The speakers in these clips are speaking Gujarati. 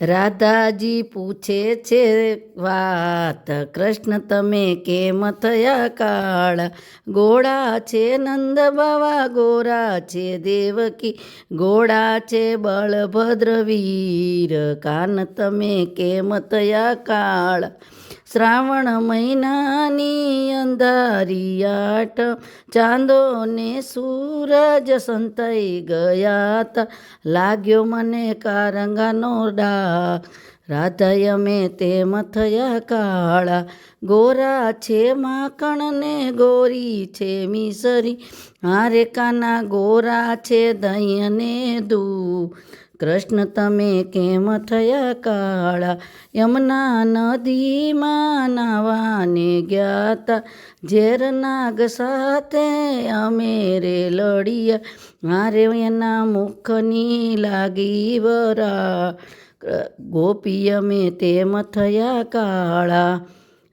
રાધાજી પૂછે છે, વાત કૃષ્ણ, તમે કેમ થયા કાળ? ગોળા છે, નંદ બાવા, ગોરા છે, દેવકી, ગોળા છે બળભદ્ર વીર કાન, તમે કેમ થયા કાળા? શ્રાવણ મહિનાની અંધારી આઠ ચાંદો ને સૂરજ સંતાઈ ગયા તા લાગ્યો મને કારંગાનો ડા રાધાય મેં તેમ થયા કાળા. ગોરા છે માખણ ને ગોરી છે મિસરી. હારે કાના ગોરા છે દહીં ને દૂધ. કૃષ્ણ તમે કેમ થયા કાળા? યમુના નદીમાં નાવાને ગયા તા ઝેર નાગ સાથે અમે રે લડિયા મારે એના મુખની લાગી વરા. ગોપી, અમે તેમ થયા કાળા.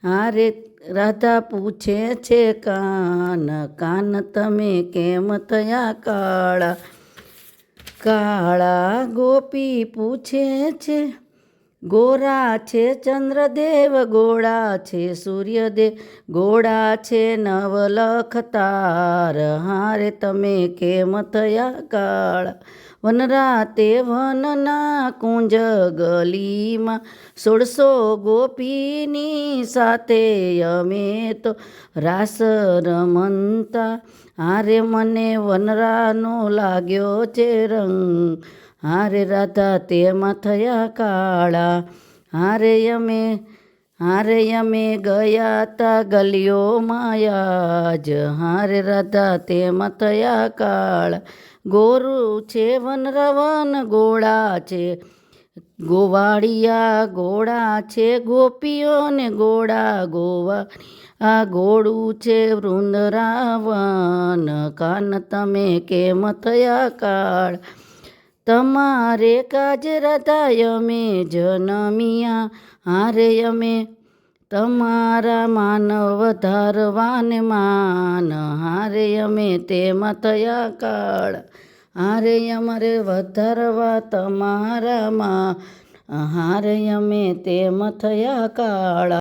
હારે રાધા પૂછે છે, કાન કાન તમે કેમ થયા કાળા? કાળા ગોપી પૂછે છે ગોરા છે ચંદ્રદેવ ગોળા છે સૂર્યદેવ ગોળા છે નવલખ તાર. હારે તમે કેમ થયા કાળા? વનરાતે વનના કુંજ ગલીમાં સોળસો ગોપીની સાથે અમે તો રાસ રમંતા. હારે મને વનરાનો લાગ્યો છે રંગ. હારે રાધા, તેમાં થયા કાળા. હારે અમે હારે અમે ગયા તા ગલીઓ માયાજ હારે રાધા, તેમાં થયા કાળા. ગોરું છે વનરવન ગોળા છે. ગોવાળિયા ગોળા છે ગોપીઓને ગોળા. ગોવા, આ ગોળું છે વૃંદરાવન. કાન તમે કેમ થયા કાળ? તમારે કાજ રાધાય અમે જનમિયા, હારે અમે તમારા માનવ ધારવાને માન, હારે અમે તેમાં થયા કાળ, હારે અમારે વધારવા તમારામાં હારે અમે તેમ થયા કાળા.